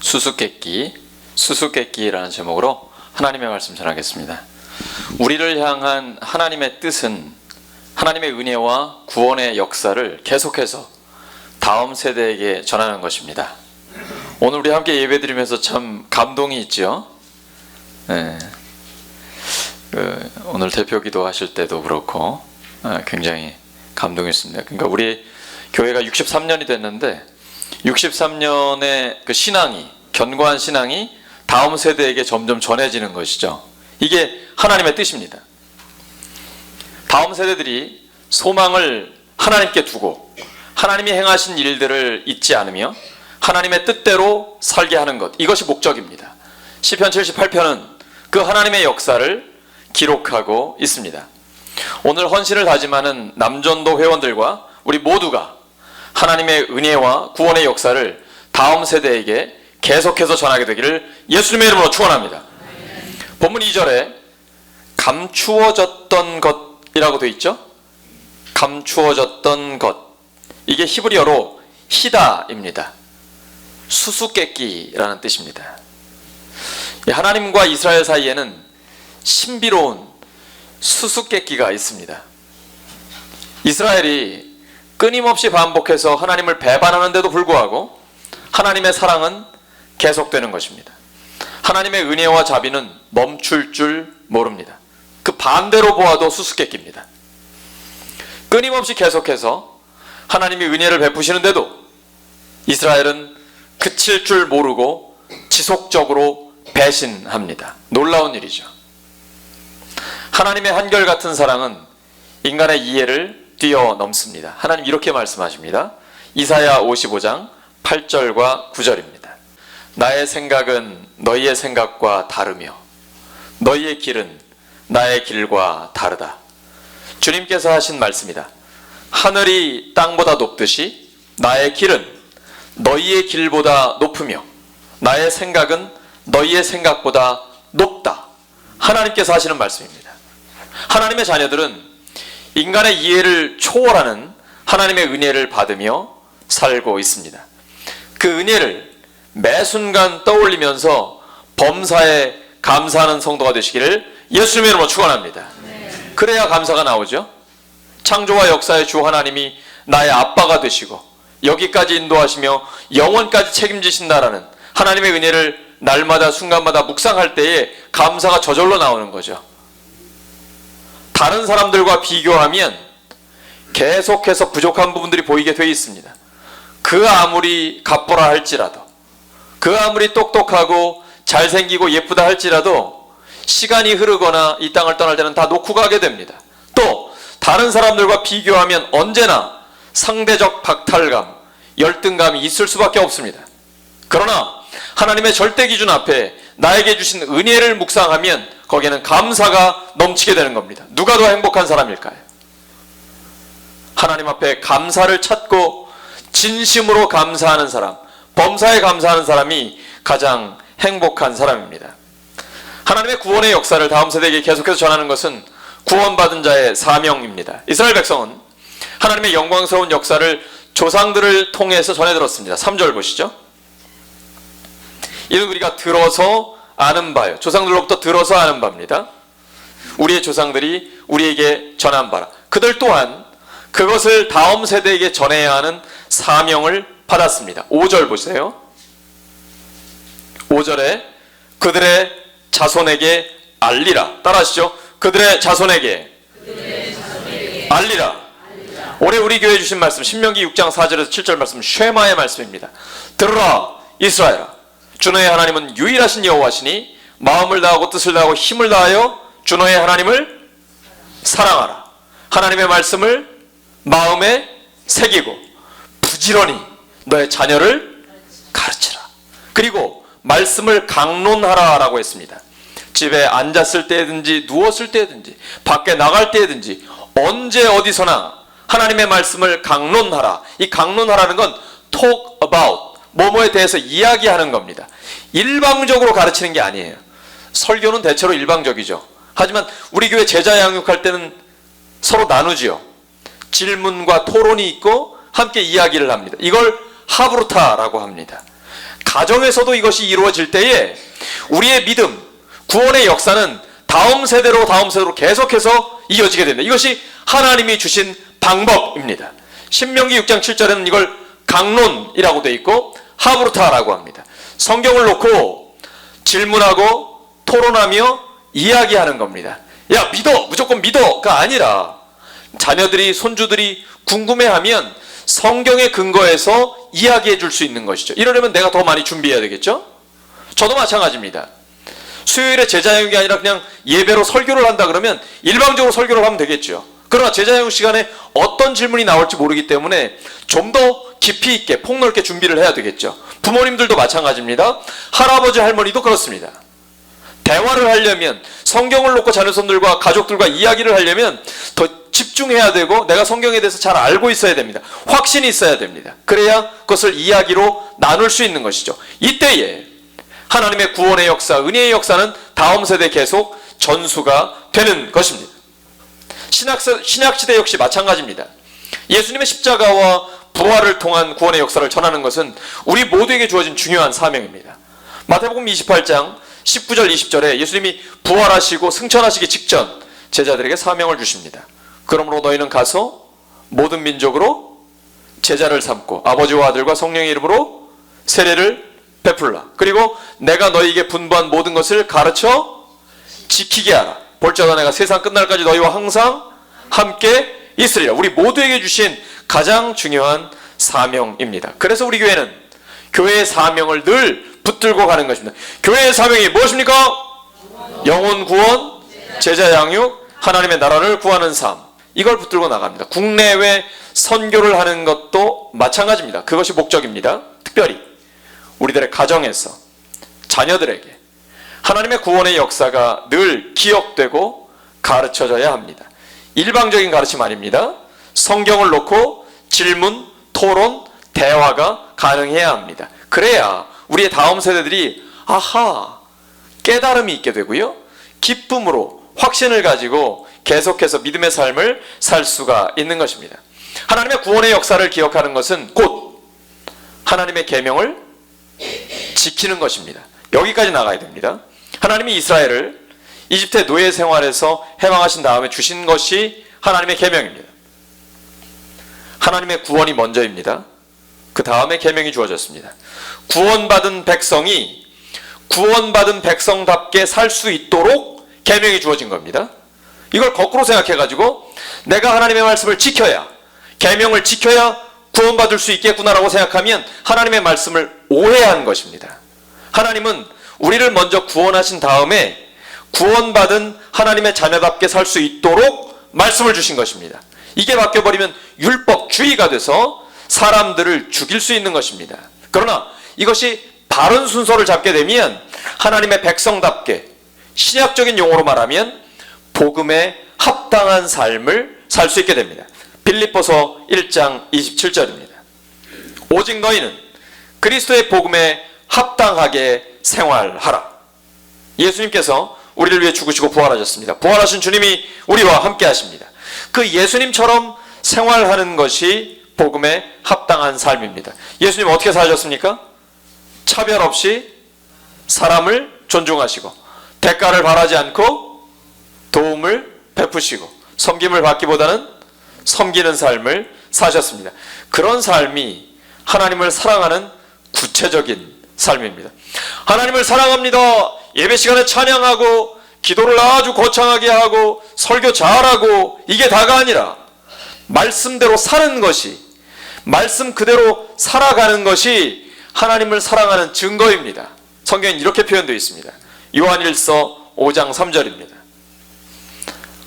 수수께끼, 수수께끼라는 제목으로 하나님의 말씀 전하겠습니다. 우리를 향한 하나님의 뜻은 하나님의 은혜와 구원의 역사를 계속해서 다음 세대에게 전하는 것입니다. 오늘 우리 함께 예배 드리면서 참 감동이 있죠. 네. 그 오늘 대표 기도 하실 때도 그렇고 아, 굉장히 감동했습니다. 그러니까 우리 교회가 63년이 됐는데 63년의 그 신앙이 견고한 신앙이 다음 세대에게 점점 전해지는 것이죠. 이게 하나님의 뜻입니다. 다음 세대들이 소망을 하나님께 두고 하나님이 행하신 일들을 잊지 않으며 하나님의 뜻대로 살게 하는 것 이것이 목적입니다. 시편 78편은 그 하나님의 역사를 기록하고 있습니다. 오늘 헌신을 다짐하는 남전도 회원들과 우리 모두가 하나님의 은혜와 구원의 역사를 다음 세대에게 계속해서 전하게 되기를 예수님의 이름으로 축원합니다. 본문 2절에 감추어졌던 것이라고 되어 있죠? 감추어졌던 것. 이게 히브리어로 히다입니다. 수수께끼라는 뜻입니다. 하나님과 이스라엘 사이에는 신비로운 수수께끼가 있습니다. 이스라엘이 끊임없이 반복해서 하나님을 배반하는데도 불구하고 하나님의 사랑은 계속되는 것입니다. 하나님의 은혜와 자비는 멈출 줄 모릅니다. 그 반대로 보아도 수수께끼입니다. 끊임없이 계속해서 하나님이 은혜를 베푸시는데도 이스라엘은 그칠 줄 모르고 지속적으로 배신합니다. 놀라운 일이죠. 하나님의 한결같은 사랑은 인간의 이해를 뛰어넘습니다. 하나님 이렇게 말씀하십니다. 이사야 55장 8절과 9절입니다. 나의 생각은 너희의 생각과 다르며 너희의 길은 나의 길과 다르다. 주님께서 하신 말씀이다. 하늘이 땅보다 높듯이 나의 길은 너희의 길보다 높으며 나의 생각은 너희의 생각보다 높다. 하나님께서 하시는 말씀입니다. 하나님의 자녀들은 인간의 이해를 초월하는 하나님의 은혜를 받으며 살고 있습니다. 그 은혜를 매 순간 떠올리면서 범사에 감사하는 성도가 되시기를 예수님의 이름으로 축원합니다. 그래야 감사가 나오죠. 창조와 역사의 주 하나님이 나의 아빠가 되시고 여기까지 인도하시며 영원까지 책임지신다라는 하나님의 은혜를 날마다 순간마다 묵상할 때에 감사가 저절로 나오는 거죠. 다른 사람들과 비교하면 계속해서 부족한 부분들이 보이게 되어 있습니다. 그 아무리 갑보라 할지라도 그 아무리 똑똑하고 잘생기고 예쁘다 할지라도 시간이 흐르거나 이 땅을 떠날 때는 다 놓고 가게 됩니다. 또 다른 사람들과 비교하면 언제나 상대적 박탈감, 열등감이 있을 수밖에 없습니다. 그러나 하나님의 절대 기준 앞에 나에게 주신 은혜를 묵상하면 거기에는 감사가 넘치게 되는 겁니다. 누가 더 행복한 사람일까요? 하나님 앞에 감사를 찾고 진심으로 감사하는 사람, 범사에 감사하는 사람이 가장 행복한 사람입니다. 하나님의 구원의 역사를 다음 세대에게 계속해서 전하는 것은 구원받은 자의 사명입니다. 이스라엘 백성은 하나님의 영광스러운 역사를 조상들을 통해서 전해 들었습니다. 3절 보시죠. 이는 우리가 들어서 아는 바요. 조상들로부터 들어서 아는 바입니다. 우리의 조상들이 우리에게 전한 바라. 그들 또한 그것을 다음 세대에게 전해야 하는 사명을 받았습니다. 5절 보세요. 5절에 그들의 자손에게 알리라. 따라하시죠. 그들의 자손에게, 알리라. 올해 우리 교회 주신 말씀 신명기 6장 4절에서 7절 말씀 쉐마의 말씀입니다. 들으라 이스라엘아 주 너의 하나님은 유일하신 여호와시니 마음을 다하고 뜻을 다하고 힘을 다하여 주 너의 하나님을 사랑하라. 하나님의 말씀을 마음에 새기고 부지런히 너의 자녀를 가르치라. 그리고 말씀을 강론하라라고 했습니다. 집에 앉았을 때든지 누웠을 때든지 밖에 나갈 때든지 언제 어디서나 하나님의 말씀을 강론하라. 이 강론하라는 건 talk about 뭐뭐에 대해서 이야기하는 겁니다. 일방적으로 가르치는 게 아니에요. 설교는 대체로 일방적이죠. 하지만 우리 교회 제자 양육할 때는 서로 나누지요. 질문과 토론이 있고 함께 이야기를 합니다. 이걸 하브루타라고 합니다. 가정에서도 이것이 이루어질 때에 우리의 믿음, 구원의 역사는 다음 세대로 다음 세대로 계속해서 이어지게 됩니다. 이것이 하나님이 주신 방법입니다. 신명기 6장 7절에는 이걸 강론이라고 되어 있고 하브루타라고 합니다. 성경을 놓고 질문하고 토론하며 이야기하는 겁니다. 야 믿어 무조건 믿어가 아니라 자녀들이 손주들이 궁금해하면 성경의 근거에서 이야기해 줄 수 있는 것이죠. 이러려면 내가 더 많이 준비해야 되겠죠? 저도 마찬가지입니다. 수요일에 제자형이 아니라 그냥 예배로 설교를 한다 그러면 일방적으로 설교를 하면 되겠죠. 그러나 제자형 시간에 어떤 질문이 나올지 모르기 때문에 좀 더 깊이 있게 폭넓게 준비를 해야 되겠죠. 부모님들도 마찬가지입니다. 할아버지 할머니도 그렇습니다. 대화를 하려면 성경을 놓고 자녀손들과 가족들과 이야기를 하려면 더 집중해야 되고 내가 성경에 대해서 잘 알고 있어야 됩니다. 확신이 있어야 됩니다. 그래야 그것을 이야기로 나눌 수 있는 것이죠. 이때에 하나님의 구원의 역사, 은혜의 역사는 다음 세대 계속 전수가 되는 것입니다. 신약, 신약시대 역시 마찬가지입니다. 예수님의 십자가와 부활을 통한 구원의 역사를 전하는 것은 우리 모두에게 주어진 중요한 사명입니다. 마태복음 28장 19절 20절에 예수님이 부활하시고 승천하시기 직전 제자들에게 사명을 주십니다. 그러므로 너희는 가서 모든 민족으로 제자를 삼고 아버지와 아들과 성령의 이름으로 세례를 베풀라. 그리고 내가 너희에게 분부한 모든 것을 가르쳐 지키게 하라. 볼자가 내가 세상 끝날까지 너희와 항상 함께 있으리라. 우리 모두에게 주신 가장 중요한 사명입니다. 그래서 우리 교회는 교회의 사명을 늘 붙들고 가는 것입니다. 교회의 사명이 무엇입니까? 영혼 구원, 제자 양육, 하나님의 나라를 구하는 삶. 이걸 붙들고 나갑니다. 국내외 선교를 하는 것도 마찬가지입니다. 그것이 목적입니다. 특별히 우리들의 가정에서 자녀들에게 하나님의 구원의 역사가 늘 기억되고 가르쳐져야 합니다. 일방적인 가르침 아닙니다. 성경을 놓고 질문, 토론, 대화가 가능해야 합니다. 그래야 우리의 다음 세대들이 아하 깨달음이 있게 되고요. 기쁨으로 확신을 가지고 계속해서 믿음의 삶을 살 수가 있는 것입니다. 하나님의 구원의 역사를 기억하는 것은 곧 하나님의 계명을 지키는 것입니다. 여기까지 나가야 됩니다. 하나님이 이스라엘을 이집트의 노예 생활에서 해방하신 다음에 주신 것이 하나님의 계명입니다. 하나님의 구원이 먼저입니다. 그 다음에 계명이 주어졌습니다. 구원받은 백성이 구원받은 백성답게 살 수 있도록 계명이 주어진 겁니다. 이걸 거꾸로 생각해 가지고 내가 하나님의 말씀을 지켜야 계명을 지켜야 구원받을 수 있겠구나라고 생각하면 하나님의 말씀을 오해한 것입니다. 하나님은 우리를 먼저 구원하신 다음에 구원받은 하나님의 자녀답게 살 수 있도록 말씀을 주신 것입니다. 이게 바뀌어버리면 율법주의가 돼서 사람들을 죽일 수 있는 것입니다. 그러나 이것이 바른 순서를 잡게 되면 하나님의 백성답게 신약적인 용어로 말하면 복음에 합당한 삶을 살 수 있게 됩니다. 빌립보서 1장 27절입니다. 오직 너희는 그리스도의 복음에 합당하게 생활하라. 예수님께서 우리를 위해 죽으시고 부활하셨습니다. 부활하신 주님이 우리와 함께 하십니다. 그 예수님처럼 생활하는 것이 복음에 합당한 삶입니다. 예수님 어떻게 사셨습니까? 차별 없이 사람을 존중하시고 대가를 바라지 않고 도움을 베푸시고 섬김을 받기보다는 섬기는 삶을 사셨습니다. 그런 삶이 하나님을 사랑하는 구체적인 삶입니다. 하나님을 사랑합니다. 예배 시간에 찬양하고 기도를 아주 거창하게 하고 설교 잘하고 이게 다가 아니라 말씀대로 사는 것이 말씀 그대로 살아가는 것이 하나님을 사랑하는 증거입니다. 성경엔 이렇게 표현되어 있습니다. 요한일서 5장 3절입니다.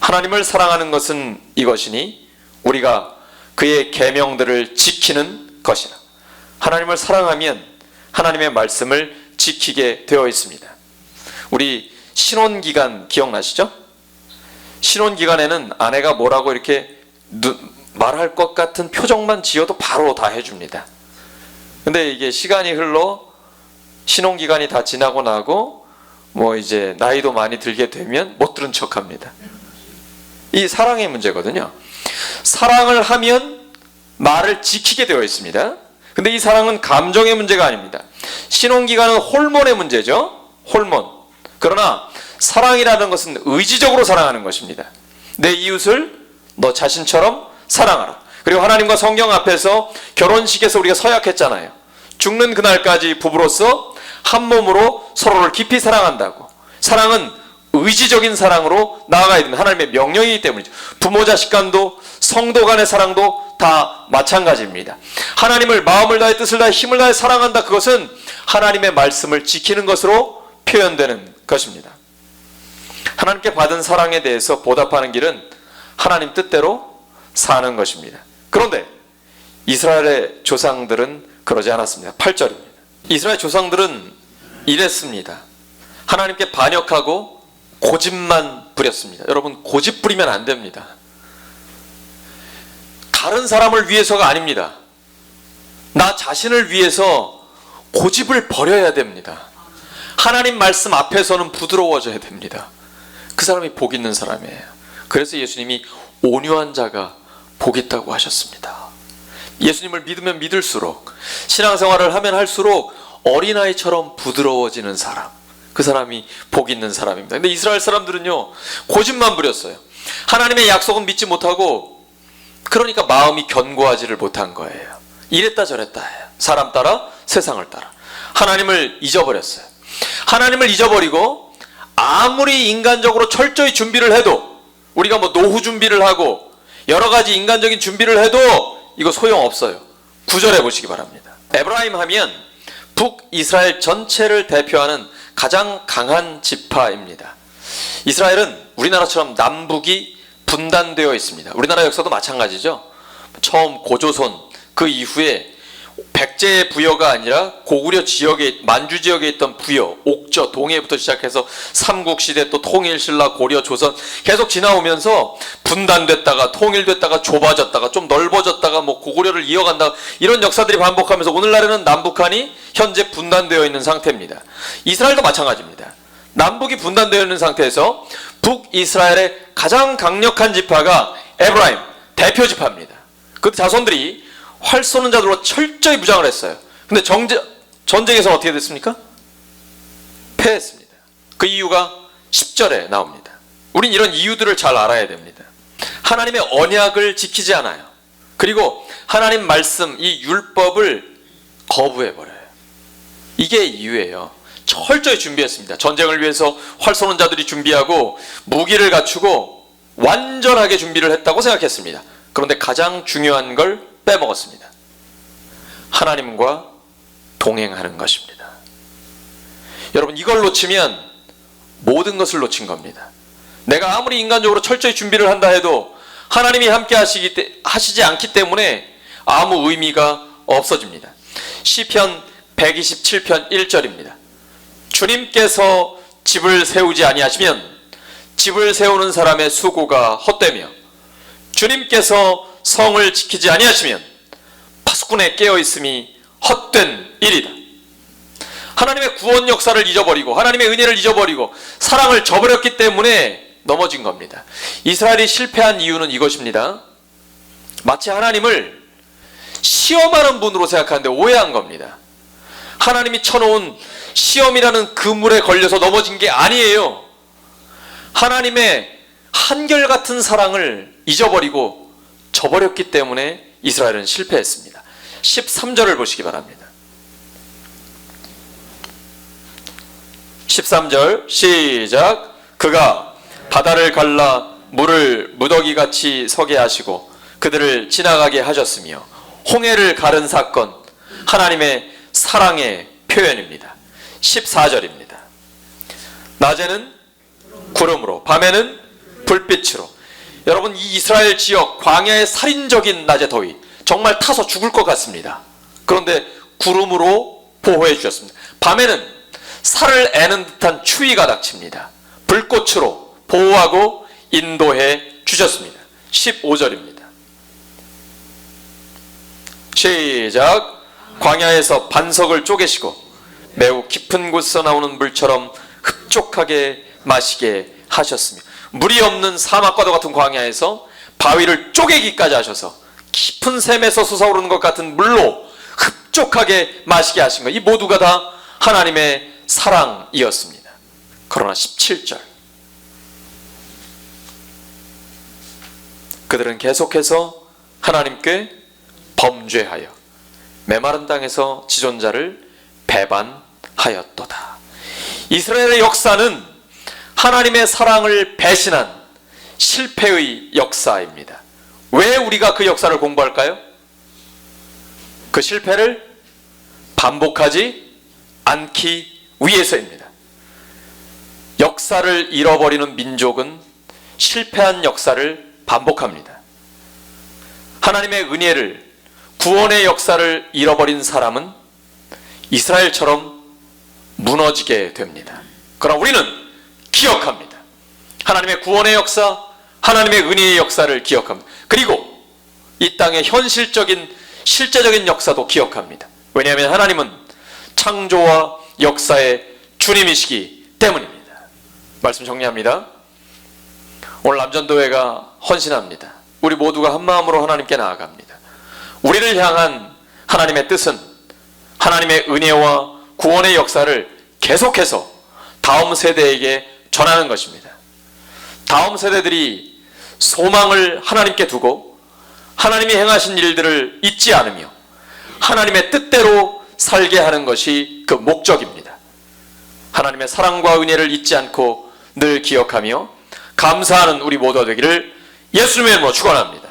하나님을 사랑하는 것은 이것이니 우리가 그의 계명들을 지키는 것이라. 하나님을 사랑하면 하나님의 말씀을 지키게 되어 있습니다. 우리 신혼 기간 기억나시죠? 신혼 기간에는 아내가 뭐라고 이렇게 말할 것 같은 표정만 지어도 바로 다 해줍니다. 근데 이게 시간이 흘러 신혼 기간이 다 지나고 나고 뭐 이제 나이도 많이 들게 되면 못 들은 척 합니다. 이 사랑의 문제거든요. 사랑을 하면 말을 지키게 되어 있습니다. 근데 이 사랑은 감정의 문제가 아닙니다. 신혼기간은 호르몬의 문제죠. 호르몬. 그러나 사랑이라는 것은 의지적으로 사랑하는 것입니다. 내 이웃을 너 자신처럼 사랑하라. 그리고 하나님과 성경 앞에서 결혼식에서 우리가 서약했잖아요. 죽는 그날까지 부부로서 한 몸으로 서로를 깊이 사랑한다고. 사랑은 의지적인 사랑으로 나아가야 됩니다. 하나님의 명령이기 때문이죠. 부모 자식 간도 성도 간의 사랑도 다 마찬가지입니다. 하나님을 마음을 다해 뜻을 다해 힘을 다해 사랑한다. 그것은 하나님의 말씀을 지키는 것으로 표현되는 것입니다. 하나님께 받은 사랑에 대해서 보답하는 길은 하나님 뜻대로 사는 것입니다. 그런데 이스라엘의 조상들은 그러지 않았습니다. 8절입니다. 이스라엘 조상들은 이랬습니다. 하나님께 반역하고 고집만 부렸습니다. 여러분 고집 부리면 안 됩니다. 다른 사람을 위해서가 아닙니다. 나 자신을 위해서 고집을 버려야 됩니다. 하나님 말씀 앞에서는 부드러워져야 됩니다. 그 사람이 복 있는 사람이에요. 그래서 예수님이 온유한 자가 복 있다고 하셨습니다. 예수님을 믿으면 믿을수록 신앙생활을 하면 할수록 어린아이처럼 부드러워지는 사람. 그 사람이 복 있는 사람입니다. 근데 이스라엘 사람들은요, 고집만 부렸어요. 하나님의 약속은 믿지 못하고, 그러니까 마음이 견고하지를 못한 거예요. 이랬다 저랬다 해요. 사람 따라, 세상을 따라. 하나님을 잊어버렸어요. 하나님을 잊어버리고, 아무리 인간적으로 철저히 준비를 해도, 우리가 뭐 노후 준비를 하고, 여러 가지 인간적인 준비를 해도, 이거 소용없어요. 구절해 보시기 바랍니다. 에브라임 하면 북이스라엘 전체를 대표하는 가장 강한 지파입니다. 이스라엘은 우리나라처럼 남북이 분단되어 있습니다. 우리나라 역사도 마찬가지죠. 처음 고조선 그 이후에 백제의 부여가 아니라 고구려 지역에 만주 지역에 있던 부여, 옥저, 동해부터 시작해서 삼국 시대 또 통일 신라, 고려, 조선 계속 지나오면서 분단됐다가 통일됐다가 좁아졌다가 좀 넓어졌다가 뭐 고구려를 이어간다 이런 역사들이 반복하면서 오늘날에는 남북한이 현재 분단되어 있는 상태입니다. 이스라엘도 마찬가지입니다. 남북이 분단되어 있는 상태에서 북이스라엘의 가장 강력한 지파가 에브라임 대표 지파입니다. 그 자손들이 활 쏘는 자들로 철저히 무장을 했어요. 근데 정제, 전쟁에서 어떻게 됐습니까? 패했습니다. 그 이유가 10절에 나옵니다. 우린 이런 이유들을 잘 알아야 됩니다. 하나님의 언약을 지키지 않아요. 그리고 하나님 말씀, 이 율법을 거부해버려요. 이게 이유예요. 철저히 준비했습니다. 전쟁을 위해서 활 쏘는 자들이 준비하고 무기를 갖추고 완전하게 준비를 했다고 생각했습니다. 그런데 가장 중요한 걸 빼먹었습니다. 하나님과 동행하는 것입니다. 여러분 이걸 놓치면 모든 것을 놓친 겁니다. 내가 아무리 인간적으로 철저히 준비를 한다 해도 하나님이 함께 하시기 때, 하시지 않기 때문에 아무 의미가 없어집니다. 시편 127편 1절입니다. 주님께서 집을 세우지 아니하시면 집을 세우는 사람의 수고가 헛되며 주님께서 성을 지키지 아니하시면 파수꾼의 깨어 있음이 헛된 일이다. 하나님의 구원 역사를 잊어버리고 하나님의 은혜를 잊어버리고 사랑을 저버렸기 때문에 넘어진 겁니다. 이스라엘이 실패한 이유는 이것입니다. 마치 하나님을 시험하는 분으로 생각하는데 오해한 겁니다. 하나님이 쳐놓은 시험이라는 그물에 걸려서 넘어진 게 아니에요. 하나님의 한결같은 사랑을 잊어버리고 저버렸기 때문에 이스라엘은 실패했습니다. 13절을 보시기 바랍니다. 13절 시작 그가 바다를 갈라 물을 무더기 같이 서게 하시고 그들을 지나가게 하셨으며 홍해를 가른 사건 하나님의 사랑의 표현입니다. 14절입니다. 낮에는 구름으로 밤에는 불빛으로 여러분 이 이스라엘 지역 광야의 살인적인 낮의 더위 정말 타서 죽을 것 같습니다. 그런데 구름으로 보호해 주셨습니다. 밤에는 살을 애는 듯한 추위가 닥칩니다. 불꽃으로 보호하고 인도해 주셨습니다. 15절입니다. 시작. 광야에서 반석을 쪼개시고 매우 깊은 곳에서 나오는 물처럼 흡족하게 마시게 하셨으며 물이 없는 사막과도 같은 광야에서 바위를 쪼개기까지 하셔서 깊은 샘에서 솟아오르는 것 같은 물로 흡족하게 마시게 하신 것. 이 모두가 다 하나님의 사랑이었습니다. 그러나 17절. 그들은 계속해서 하나님께 범죄하여 메마른 땅에서 지존자를 배반하였도다. 이스라엘의 역사는 하나님의 사랑을 배신한 실패의 역사입니다. 왜 우리가 그 역사를 공부할까요? 그 실패를 반복하지 않기 위해서입니다. 역사를 잃어버리는 민족은 실패한 역사를 반복합니다. 하나님의 은혜를 구원의 역사를 잃어버린 사람은 이스라엘처럼 무너지게 됩니다. 그러나 우리는 기억합니다. 하나님의 구원의 역사, 하나님의 은혜의 역사를 기억합니다. 그리고 이 땅의 현실적인 실제적인 역사도 기억합니다. 왜냐하면 하나님은 창조와 역사의 주님이시기 때문입니다. 말씀 정리합니다. 오늘 남전도회가 헌신합니다. 우리 모두가 한 마음으로 하나님께 나아갑니다. 우리를 향한 하나님의 뜻은 하나님의 은혜와 구원의 역사를 계속해서 다음 세대에게 전하는 것입니다. 다음 세대들이 소망을 하나님께 두고 하나님이 행하신 일들을 잊지 않으며 하나님의 뜻대로 살게 하는 것이 그 목적입니다. 하나님의 사랑과 은혜를 잊지 않고 늘 기억하며 감사하는 우리 모두가 되기를 예수님의 이름으로 축원합니다.